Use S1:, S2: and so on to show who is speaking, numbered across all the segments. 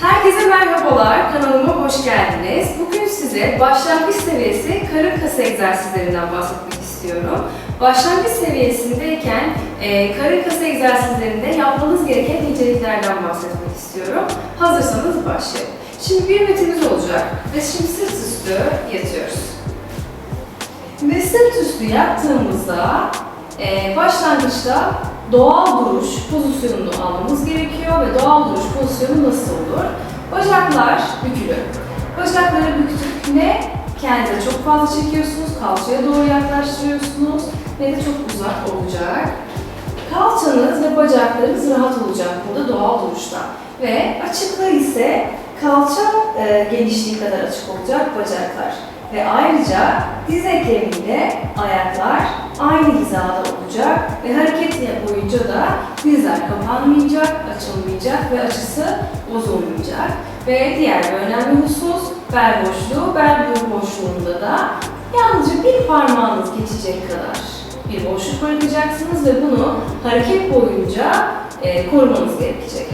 S1: Herkese merhabalar, kanalıma hoş geldiniz. Bugün size başlangıç seviyesi karın kası egzersizlerinden bahsetmek istiyorum. Başlangıç seviyesindeyken e, karın kası egzersizlerinde yapmanız gereken inceliklerden bahsetmek istiyorum. Hazırsanız başlayalım. Şimdi bir metimiz olacak ve şimdi sırt üstü yatıyoruz. Ve sırt üstü yattığımızda e, başlangıçta doğal duruş pozisyonunu almamız gerekiyor ve doğal duruş pozisyonu nasıl olur? Bacaklar bükülü. Bacakları büktük ne çok fazla çekiyorsunuz, kalçaya doğru yaklaştırıyorsunuz ne de çok uzak olacak. Kalçanız ve bacaklarınız rahat olacak burada doğal duruşta. Ve açıklığı ise kalça e, genişliği kadar açık olacak bacaklar. Ve ayrıca diz eklemiyle ayaklar aynı hizada olacak ve hareket boyunca da dizler kapanmayacak, açılmayacak ve açısı bozulmayacak. Ve diğer bir önemli husus bel boşluğu. Bel boşluğunda da yalnızca bir parmağınız geçecek kadar bir boşluk bırakacaksınız ve bunu hareket boyunca e, korumanız gerekecek.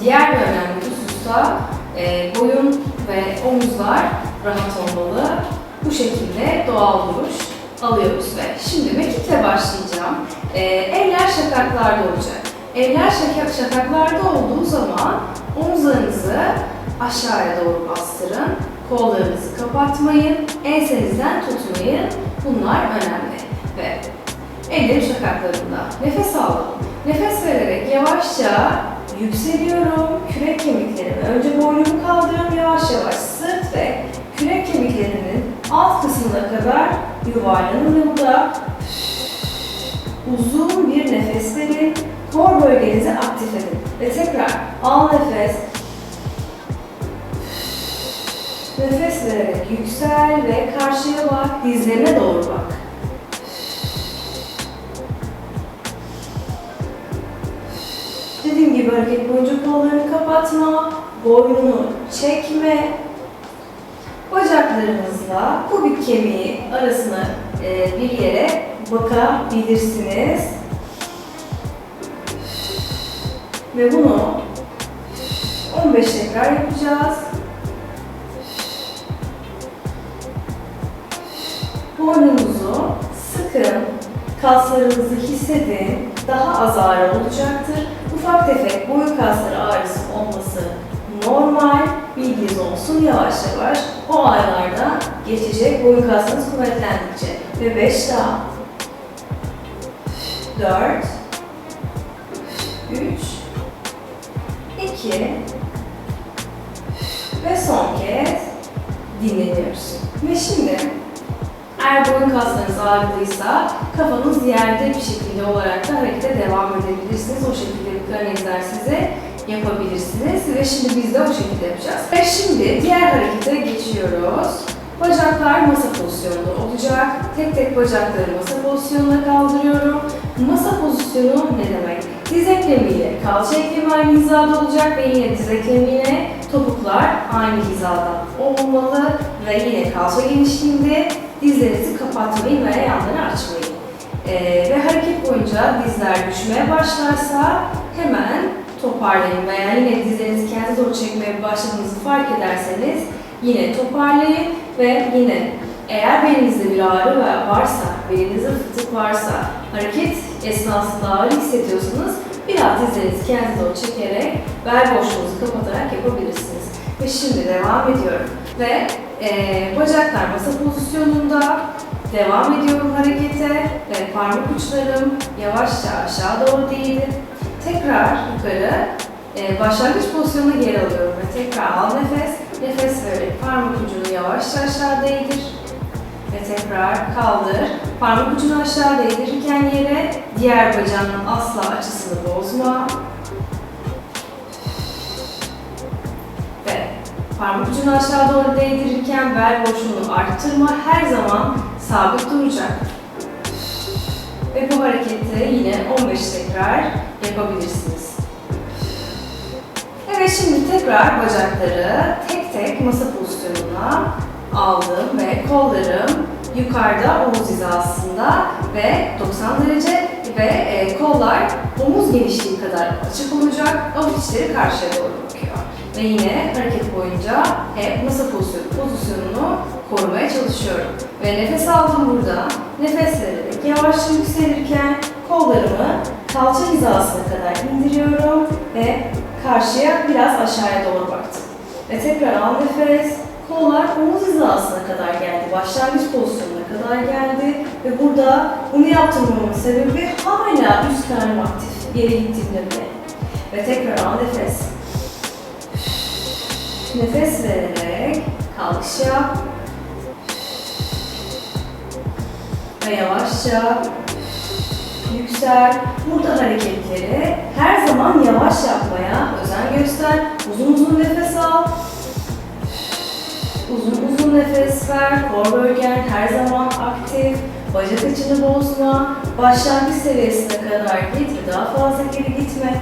S1: Diğer bir önemli husus da e, boyun ve omuzlar rahat olmalı. Bu şekilde doğal duruş alıyoruz ve şimdi mekikle başlayacağım. E, eller şakaklarda olacak. Eller şakak, şakaklarda olduğu zaman omuzlarınızı aşağıya doğru bastırın. Kollarınızı kapatmayın. Ensenizden tutmayın. Bunlar önemli. Ve ellerim şakaklarında. Nefes aldım. Nefes vererek yavaşça yükseliyorum. Kürek kemiklerimi önce boynumu kaldırıyorum yavaş yavaş sırt ve kürek kemiklerinin alt kısmına kadar yuvarlanın ve burada uzun bir nefes verin. Kor bölgenizi aktif edin. Ve tekrar al nefes. Nefes vererek yüksel ve karşıya bak, dizlerine doğru bak. Dediğim gibi hareket boyunca kollarını kapatma, boynunu çekme. Bacaklarınızla kubik kemiği arasına e, bir yere bakabilirsiniz. Ve bunu 15 tekrar yapacağız. Boynunuzu sıkın, kaslarınızı hissedin, daha az ağrı olacaktır. Ufak tefek boyun kasları ağrısı olması normal, bilginiz olsun yavaş yavaş geçecek boyun kaslarınız kuvvetlendikçe. Ve 5 daha, 4, 3, 2 ve son kez dinleniyoruz. Ve şimdi eğer boyun kaslarınız ağrılıysa kafanız yerde bir şekilde olarak da harekete devam edebilirsiniz. O şekilde bir karın egzersizi yapabilirsiniz ve şimdi biz de o şekilde yapacağız. Ve şimdi diğer harekete geçiyoruz. Bacaklar masa pozisyonunda olacak. Tek tek bacakları masa pozisyonuna kaldırıyorum. Masa pozisyonu ne demek? Diz eklemiyle kalça eklemi aynı hizada olacak ve yine diz eklemiyle topuklar aynı hizada olmalı ve yine kalça genişliğinde dizlerinizi kapatmayın veya yanları açmayın. Ee, ve hareket boyunca dizler düşmeye başlarsa hemen toparlayın veya yine dizlerinizi kendinize doğru çekmeye başladığınızı fark ederseniz yine toparlayın ve yine eğer belinizde bir ağrı varsa, belinizde fıtık varsa, hareket esnasında ağrı hissediyorsanız biraz dizlerinizi kendinize doğru çekerek bel boşluğunuzu kapatarak yapabilirsiniz. Ve şimdi devam ediyorum. Ve e, bacaklar masa pozisyonunda devam ediyorum harekete ve parmak uçlarım yavaşça aşağı doğru değdi. Tekrar yukarı e, başlangıç pozisyonuna geri alıyorum ve tekrar al nefes. Nefes vererek parmak ucunu yavaşça aşağı değdir. Ve tekrar kaldır. Parmak ucunu aşağı değdirirken yere diğer bacağının asla açısını bozma. Ve parmak ucunu aşağı doğru değdirirken bel boşluğunu arttırma. Her zaman sabit duracak. Ve bu hareketi yine 15 tekrar yapabilirsiniz. Evet şimdi tekrar bacakları tek masa pozisyonuna aldım ve kollarım yukarıda omuz hizasında ve 90 derece ve e, kollar omuz genişliği kadar açık olacak. Avuç içleri karşıya doğru bakıyor. Ve yine hareket boyunca hep masa pozisyonu, pozisyonunu korumaya çalışıyorum. Ve nefes aldım burada. Nefes vererek yavaşça yükselirken kollarımı kalça hizasına kadar indiriyorum ve karşıya biraz aşağıya doğru baktım. Ve tekrar al nefes. Kollar omuz hizasına kadar geldi. Başlangıç pozisyonuna kadar geldi. Ve burada bunu yaptırmamın sebebi hala üst karnım aktif. Geri gittiğimde bile. Ve tekrar al nefes. Nefes vererek kalkış yap. Ve yavaşça yüksel. Burada hareketleri her zaman yavaş yapmaya ver. Kor bölgen her zaman aktif. Bacak açını bozma. Başlangıç seviyesine kadar git ve daha fazla geri gitme.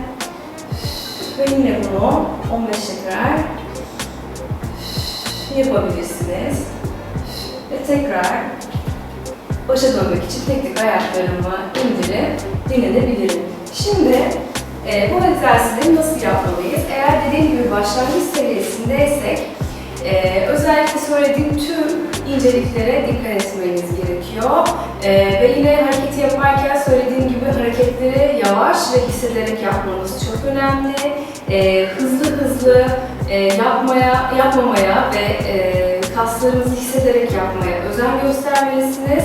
S1: Ve yine bunu 15 tekrar yapabilirsiniz. Ve tekrar başa dönmek için tek tek ayaklarımı indirip dinlenebilirim. Şimdi e, bu egzersizleri nasıl yapmalıyız? Eğer dediğim gibi başlangıç seviyesindeysek e, söylediğim tüm inceliklere dikkat etmeniz gerekiyor. E, ve yine hareketi yaparken söylediğim gibi hareketleri yavaş ve hissederek yapmanız çok önemli. E, hızlı hızlı e, yapmaya, yapmamaya ve e, kaslarınızı hissederek yapmaya özen göstermelisiniz.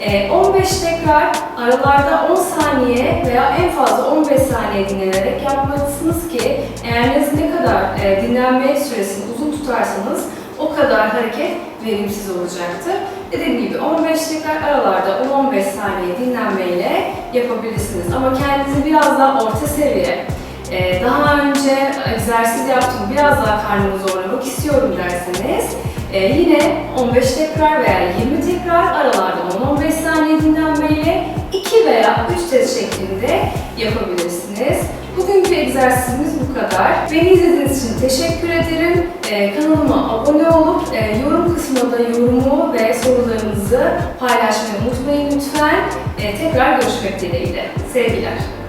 S1: E, 15 tekrar aralarda 10 saniye veya en fazla 15 saniye dinlenerek yapmalısınız ki eğer ne kadar e, dinlenme süresini uzun tutarsanız kadar hareket verimsiz olacaktır. Dediğim gibi 15 tekrar aralarda 10-15 saniye dinlenmeyle yapabilirsiniz. Ama kendinizi biraz daha orta seviye, ee, daha önce egzersiz yaptım, biraz daha karnımı zorlamak istiyorum derseniz e, yine 15 tekrar veya 20 tekrar aralarda 10-15 saniye dinlenmeyle 2 veya 3 test şeklinde yapabilirsiniz. Bugünkü egzersizimiz kadar. Beni izlediğiniz için teşekkür ederim. Ee, kanalıma abone olup e, yorum kısmında yorumu ve sorularınızı paylaşmayı unutmayın lütfen. Ee, tekrar görüşmek dileğiyle. Sevgiler.